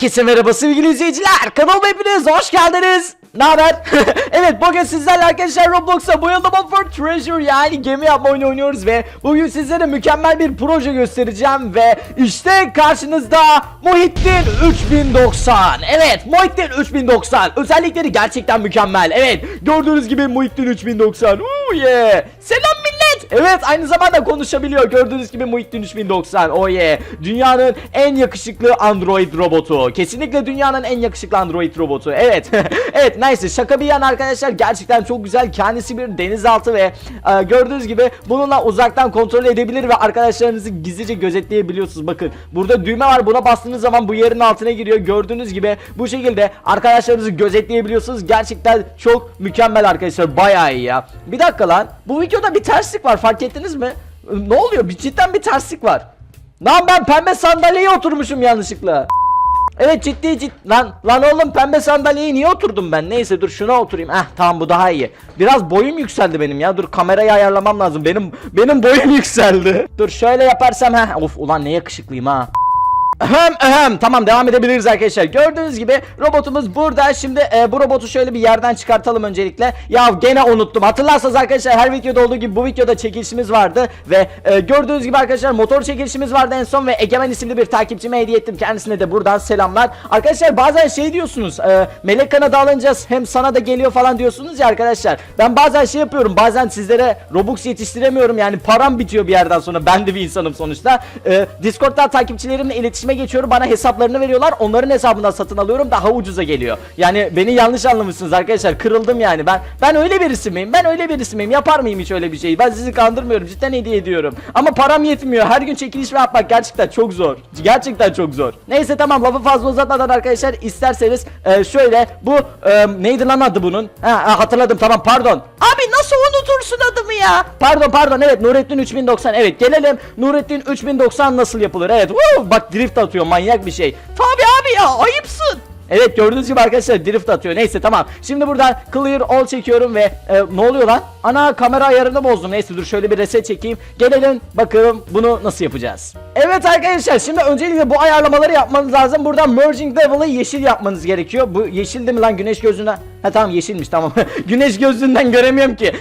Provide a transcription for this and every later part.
Herkese merhaba sevgili izleyiciler. Kanalıma hepiniz hoş geldiniz. Ne haber? evet bugün sizlerle arkadaşlar Roblox'a Mob for Treasure yani gemi yapma oyunu oynuyoruz ve bugün sizlere mükemmel bir proje göstereceğim ve işte karşınızda Muhittin 3090. Evet Muhittin 3090. Özellikleri gerçekten mükemmel. Evet gördüğünüz gibi Muhittin 3090. Ooh yeah. Selam. Evet aynı zamanda konuşabiliyor. Gördüğünüz gibi Muhittin 3090. Oh yeah. Dünyanın en yakışıklı Android robotu. Kesinlikle dünyanın en yakışıklı Android robotu. Evet. evet neyse şaka bir yana arkadaşlar gerçekten çok güzel. Kendisi bir denizaltı ve e, gördüğünüz gibi bununla uzaktan kontrol edebilir ve arkadaşlarınızı gizlice gözetleyebiliyorsunuz. Bakın burada düğme var. Buna bastığınız zaman bu yerin altına giriyor. Gördüğünüz gibi bu şekilde arkadaşlarınızı gözetleyebiliyorsunuz. Gerçekten çok mükemmel arkadaşlar. Bayağı iyi ya. Bir dakika lan. Bu videoda bir terslik var. Fark ettiniz mi? Ne oluyor? Bir cidden bir terslik var. Lan ben pembe sandalyeye oturmuşum yanlışlıkla. Evet ciddi ciddi lan lan oğlum pembe sandalyeye niye oturdum ben neyse dur şuna oturayım eh tamam bu daha iyi biraz boyum yükseldi benim ya dur kamerayı ayarlamam lazım benim benim boyum yükseldi dur şöyle yaparsam ha of ulan ne yakışıklıyım ha Ahem ahem. Tamam devam edebiliriz arkadaşlar. Gördüğünüz gibi robotumuz burada. Şimdi e, bu robotu şöyle bir yerden çıkartalım öncelikle. Ya gene unuttum. Hatırlarsanız arkadaşlar her videoda olduğu gibi bu videoda çekilişimiz vardı ve e, gördüğünüz gibi arkadaşlar motor çekilişimiz vardı en son ve Egemen isimli bir takipçime hediye ettim. Kendisine de buradan selamlar. Arkadaşlar bazen şey diyorsunuz e, melek kanadı alınacağız hem sana da geliyor falan diyorsunuz ya arkadaşlar. Ben bazen şey yapıyorum bazen sizlere robux yetiştiremiyorum. Yani param bitiyor bir yerden sonra. Ben de bir insanım sonuçta. E, discord'dan takipçilerimle iletişime geçiyorum bana hesaplarını veriyorlar onların hesabından satın alıyorum daha ucuza geliyor. Yani beni yanlış anlamışsınız arkadaşlar kırıldım yani. Ben ben öyle birisi miyim? Ben öyle birisi miyim? Yapar mıyım hiç öyle bir şey ben sizi kandırmıyorum cidden hediye ediyorum. Ama param yetmiyor her gün çekiliş yapmak gerçekten çok zor. Gerçekten çok zor. Neyse tamam lafı fazla uzatmadan arkadaşlar isterseniz e, şöyle bu e, neydi lan adı bunun? Ha, ha, hatırladım tamam pardon. Abi nasıl unutursun adımı ya? Pardon pardon evet Nurettin 3090 evet gelelim. Nurettin 3090 nasıl yapılır? Evet Woo! bak drift atıyor manyak bir şey tabi abi ya ayıpsın Evet gördüğünüz gibi arkadaşlar drift atıyor. Neyse tamam. Şimdi buradan clear all çekiyorum ve e, ne oluyor lan? Ana kamera ayarını bozdum. Neyse dur şöyle bir reset çekeyim. Gelelim bakalım bunu nasıl yapacağız. Evet arkadaşlar şimdi öncelikle bu ayarlamaları yapmanız lazım. Buradan merging level'ı yeşil yapmanız gerekiyor. Bu yeşil değil mi lan güneş gözünden? Ha tamam yeşilmiş tamam. güneş gözünden göremiyorum ki.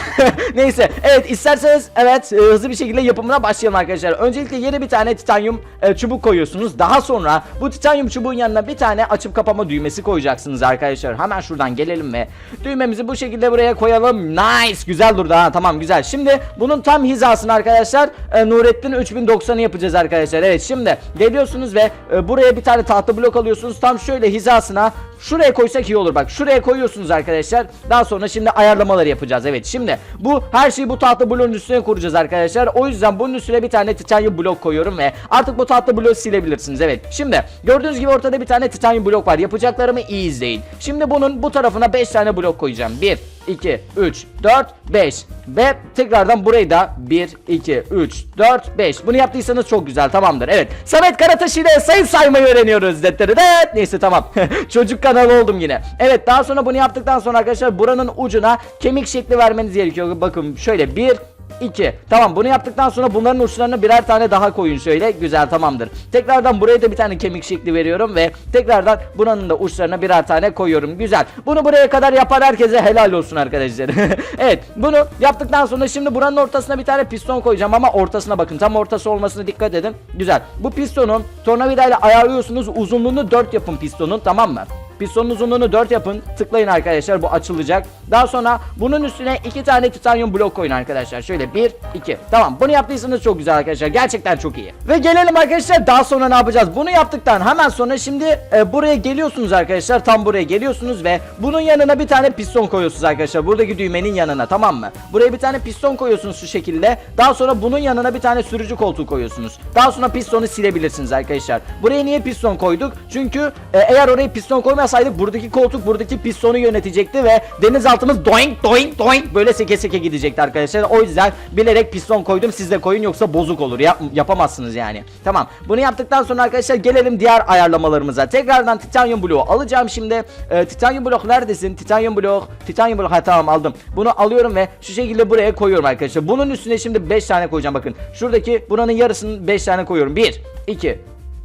Neyse evet isterseniz evet e, hızlı bir şekilde yapımına başlayalım arkadaşlar. Öncelikle yere bir tane titanyum e, çubuk koyuyorsunuz. Daha sonra bu titanyum çubuğun yanına bir tane açıp kapama düğmesi koyacaksınız arkadaşlar. Hemen şuradan gelelim ve düğmemizi bu şekilde buraya koyalım. Nice güzel durdu ha tamam güzel. Şimdi bunun tam hizasını arkadaşlar e, Nurettin 3090'ı yapacağız arkadaşlar. Evet şimdi geliyorsunuz ve e, buraya bir tane tahta blok alıyorsunuz. Tam şöyle hizasına Şuraya koysak iyi olur bak. Şuraya koyuyorsunuz arkadaşlar. Daha sonra şimdi ayarlamaları yapacağız. Evet şimdi bu her şeyi bu tahta bloğun üstüne kuracağız arkadaşlar. O yüzden bunun üstüne bir tane titanyum blok koyuyorum ve artık bu tahta bloğu silebilirsiniz. Evet şimdi gördüğünüz gibi ortada bir tane titanyum blok var. Yapacaklarımı iyi izleyin. Şimdi bunun bu tarafına 5 tane blok koyacağım. 1 2, 3, 4, 5 ve tekrardan burayı da 1, 2, 3, 4, 5 bunu yaptıysanız çok güzel tamamdır. Evet Samet Karataş ile sayı saymayı öğreniyoruz. Detteridet. neyse tamam. Çocuk kanalı oldum yine. Evet daha sonra bunu yaptıktan sonra arkadaşlar buranın ucuna kemik şekli vermeniz gerekiyor. Bakın şöyle 1 2. Tamam bunu yaptıktan sonra bunların uçlarına birer tane daha koyun şöyle. Güzel tamamdır. Tekrardan buraya da bir tane kemik şekli veriyorum ve tekrardan buranın da uçlarına birer tane koyuyorum. Güzel. Bunu buraya kadar yapan herkese helal olsun arkadaşlar. evet bunu yaptıktan sonra şimdi buranın ortasına bir tane piston koyacağım ama ortasına bakın. Tam ortası olmasına dikkat edin. Güzel. Bu pistonu tornavidayla ayarlıyorsunuz. Uzunluğunu 4 yapın pistonun tamam mı? Pistonun uzunluğunu 4 yapın. Tıklayın arkadaşlar bu açılacak. Daha sonra bunun üstüne 2 tane titanyum blok koyun arkadaşlar. Şöyle 1 2. Tamam bunu yaptıysanız çok güzel arkadaşlar. Gerçekten çok iyi. Ve gelelim arkadaşlar daha sonra ne yapacağız? Bunu yaptıktan hemen sonra şimdi e, buraya geliyorsunuz arkadaşlar. Tam buraya geliyorsunuz ve bunun yanına bir tane piston koyuyorsunuz arkadaşlar. Buradaki düğmenin yanına tamam mı? Buraya bir tane piston koyuyorsunuz şu şekilde. Daha sonra bunun yanına bir tane sürücü koltuğu koyuyorsunuz. Daha sonra pistonu silebilirsiniz arkadaşlar. Buraya niye piston koyduk? Çünkü e, eğer oraya piston koymasaydık buradaki koltuk buradaki pistonu yönetecekti ve denizaltımız doink doink doink böyle seke seke gidecekti arkadaşlar. O yüzden bilerek piston koydum. Siz de koyun yoksa bozuk olur. Yap, yapamazsınız yani. Tamam. Bunu yaptıktan sonra arkadaşlar gelelim diğer ayarlamalarımıza. Tekrardan titanyum bloğu alacağım şimdi. E, titanyum blok neredesin? Titanyum blok. Titanyum blok. Ha tamam aldım. Bunu alıyorum ve şu şekilde buraya koyuyorum arkadaşlar. Bunun üstüne şimdi 5 tane koyacağım bakın. Şuradaki buranın yarısını 5 tane koyuyorum. 1 2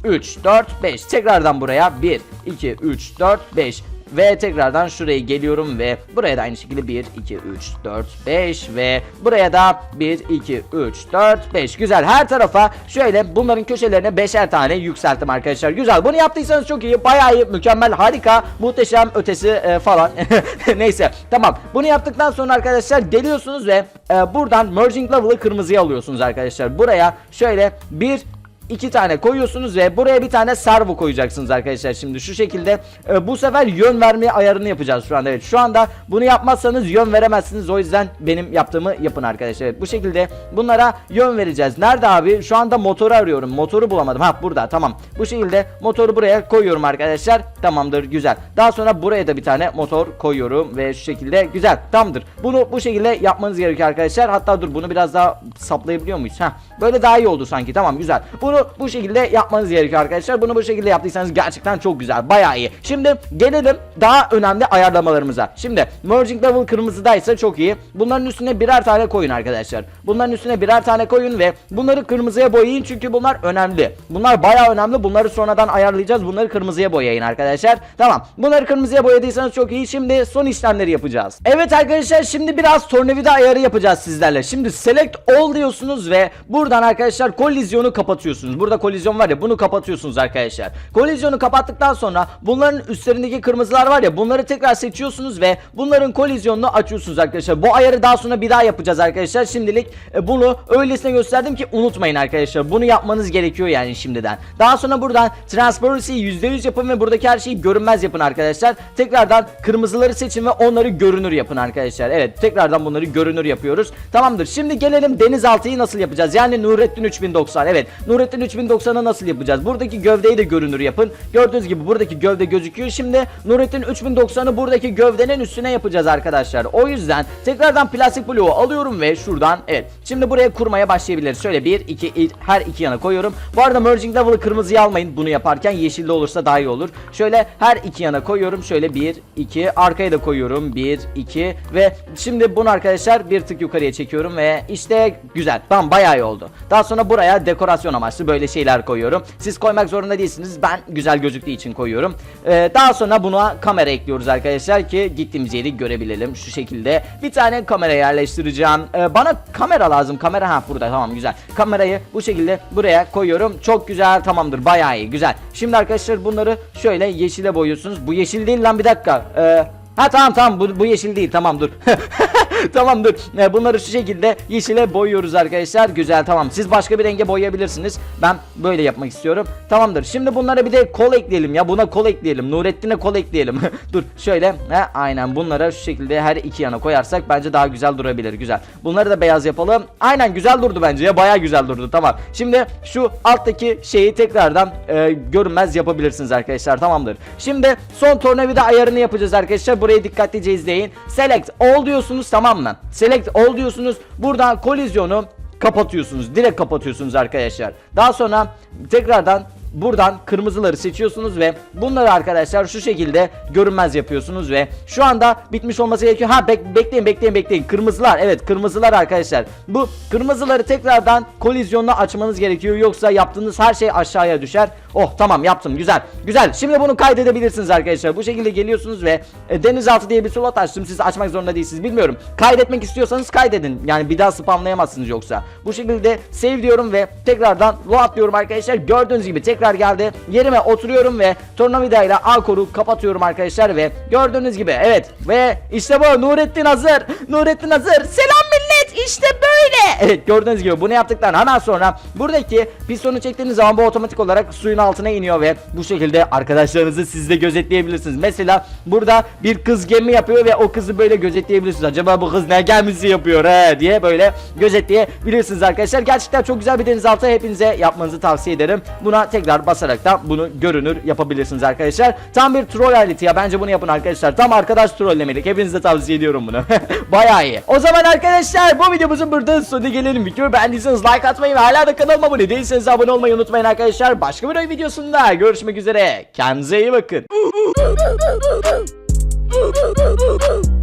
3, 4, 5. Tekrardan buraya 1, 2, 3, 4, 5. Ve tekrardan şuraya geliyorum ve buraya da aynı şekilde 1, 2, 3, 4, 5 ve buraya da 1, 2, 3, 4, 5. Güzel her tarafa şöyle bunların köşelerine beşer tane yükselttim arkadaşlar. Güzel bunu yaptıysanız çok iyi, bayağı iyi, mükemmel, harika, muhteşem ötesi e, falan. Neyse tamam bunu yaptıktan sonra arkadaşlar geliyorsunuz ve e, buradan merging level'ı kırmızıya alıyorsunuz arkadaşlar. Buraya şöyle bir iki tane koyuyorsunuz ve buraya bir tane servo koyacaksınız arkadaşlar. Şimdi şu şekilde e, bu sefer yön verme ayarını yapacağız şu anda. Evet şu anda bunu yapmazsanız yön veremezsiniz. O yüzden benim yaptığımı yapın arkadaşlar. Evet bu şekilde bunlara yön vereceğiz. Nerede abi? Şu anda motoru arıyorum. Motoru bulamadım. Ha burada tamam. Bu şekilde motoru buraya koyuyorum arkadaşlar. Tamamdır güzel. Daha sonra buraya da bir tane motor koyuyorum ve şu şekilde güzel. Tamamdır. Bunu bu şekilde yapmanız gerekiyor arkadaşlar. Hatta dur bunu biraz daha saplayabiliyor muyuz? Ha böyle daha iyi oldu sanki. Tamam güzel. Bunu bu şekilde yapmanız gerekiyor arkadaşlar. Bunu bu şekilde yaptıysanız gerçekten çok güzel. Bayağı iyi. Şimdi gelelim daha önemli ayarlamalarımıza. Şimdi merging level kırmızıdaysa çok iyi. Bunların üstüne birer tane koyun arkadaşlar. Bunların üstüne birer tane koyun ve bunları kırmızıya boyayın çünkü bunlar önemli. Bunlar bayağı önemli. Bunları sonradan ayarlayacağız. Bunları kırmızıya boyayın arkadaşlar. Tamam. Bunları kırmızıya boyadıysanız çok iyi. Şimdi son işlemleri yapacağız. Evet arkadaşlar şimdi biraz tornavida ayarı yapacağız sizlerle. Şimdi select all diyorsunuz ve buradan arkadaşlar kolizyonu kapatıyorsunuz. Burada kolizyon var ya bunu kapatıyorsunuz arkadaşlar. Kolizyonu kapattıktan sonra bunların üstlerindeki kırmızılar var ya bunları tekrar seçiyorsunuz ve bunların kolizyonunu açıyorsunuz arkadaşlar. Bu ayarı daha sonra bir daha yapacağız arkadaşlar. Şimdilik e, bunu öylesine gösterdim ki unutmayın arkadaşlar. Bunu yapmanız gerekiyor yani şimdiden. Daha sonra buradan transparency'yi %100 yapın ve buradaki her şeyi görünmez yapın arkadaşlar. Tekrardan kırmızıları seçin ve onları görünür yapın arkadaşlar. Evet tekrardan bunları görünür yapıyoruz. Tamamdır. Şimdi gelelim denizaltıyı nasıl yapacağız? Yani Nurettin 3090. Evet Nurettin 3090'ı nasıl yapacağız? Buradaki gövdeyi de görünür yapın. Gördüğünüz gibi buradaki gövde gözüküyor. Şimdi Nurettin 3090'ı buradaki gövdenin üstüne yapacağız arkadaşlar. O yüzden tekrardan plastik bloğu alıyorum ve şuradan evet. Şimdi buraya kurmaya başlayabiliriz. Şöyle bir iki her iki yana koyuyorum. Bu arada merging level'ı kırmızıya almayın bunu yaparken yeşilde olursa daha iyi olur. Şöyle her iki yana koyuyorum. Şöyle bir iki arkaya da koyuyorum. Bir iki ve şimdi bunu arkadaşlar bir tık yukarıya çekiyorum ve işte güzel. Tamam bayağı iyi oldu. Daha sonra buraya dekorasyon amaçlı böyle şeyler koyuyorum. Siz koymak zorunda değilsiniz. Ben güzel gözüktüğü için koyuyorum. Ee, daha sonra buna kamera ekliyoruz arkadaşlar ki gittiğimiz yeri görebilelim. Şu şekilde bir tane kamera yerleştireceğim. Ee, bana kamera lazım. Kamera ha burada tamam güzel. Kamerayı bu şekilde buraya koyuyorum. Çok güzel tamamdır. Bayağı iyi güzel. Şimdi arkadaşlar bunları şöyle yeşile boyuyorsunuz. Bu yeşil değil lan bir dakika. Ee, Ha tamam tamam bu, bu yeşil değil tamam dur. tamam dur. Ee, bunları şu şekilde yeşile boyuyoruz arkadaşlar. Güzel tamam. Siz başka bir renge boyayabilirsiniz. Ben böyle yapmak istiyorum. Tamamdır. Şimdi bunlara bir de kol ekleyelim ya. Buna kol ekleyelim. Nurettin'e kol ekleyelim. dur şöyle. Ha, aynen bunlara şu şekilde her iki yana koyarsak bence daha güzel durabilir. Güzel. Bunları da beyaz yapalım. Aynen güzel durdu bence ya. Baya güzel durdu. Tamam. Şimdi şu alttaki şeyi tekrardan e, görünmez yapabilirsiniz arkadaşlar. Tamamdır. Şimdi son tornavida ayarını yapacağız arkadaşlar. Burayı dikkatlice izleyin. Select all diyorsunuz tamam mı? Select all diyorsunuz. Buradan kolizyonu kapatıyorsunuz. Direkt kapatıyorsunuz arkadaşlar. Daha sonra tekrardan buradan kırmızıları seçiyorsunuz ve bunları arkadaşlar şu şekilde görünmez yapıyorsunuz ve şu anda bitmiş olması gerekiyor. Ha bek bekleyin bekleyin bekleyin. Kırmızılar evet kırmızılar arkadaşlar. Bu kırmızıları tekrardan kolizyonla açmanız gerekiyor. Yoksa yaptığınız her şey aşağıya düşer. Oh tamam yaptım güzel. Güzel. Şimdi bunu kaydedebilirsiniz arkadaşlar. Bu şekilde geliyorsunuz ve e, denizaltı diye bir slot açtım. Siz açmak zorunda değilsiniz. Bilmiyorum. Kaydetmek istiyorsanız kaydedin. Yani bir daha spamlayamazsınız yoksa. Bu şekilde save diyorum ve tekrardan load diyorum arkadaşlar. Gördüğünüz gibi tekrar geldi. Yerime oturuyorum ve tornavida ile A koru kapatıyorum arkadaşlar ve gördüğünüz gibi evet ve işte bu Nurettin hazır. Nurettin hazır. Selam millet. İşte böyle. Evet gördüğünüz gibi bunu yaptıktan hemen sonra buradaki pistonu çektiğiniz zaman bu otomatik olarak suyun altına iniyor ve bu şekilde arkadaşlarınızı siz de gözetleyebilirsiniz. Mesela burada bir kız gemi yapıyor ve o kızı böyle gözetleyebilirsiniz. Acaba bu kız ne gemisi yapıyor he diye böyle gözetleyebilirsiniz arkadaşlar. Gerçekten çok güzel bir denizaltı hepinize yapmanızı tavsiye ederim. Buna tekrar basarak da bunu görünür yapabilirsiniz arkadaşlar. Tam bir troll aleti ya bence bunu yapın arkadaşlar. Tam arkadaş trollemelik. Hepinize tavsiye ediyorum bunu. Bayağı iyi. O zaman arkadaşlar bu videomuzun burada sonuna gelelim. Videoyu beğendiyseniz like atmayı ve hala da kanalıma abone değilseniz abone olmayı unutmayın arkadaşlar. Başka bir videosunda görüşmek üzere. Kendinize iyi bakın.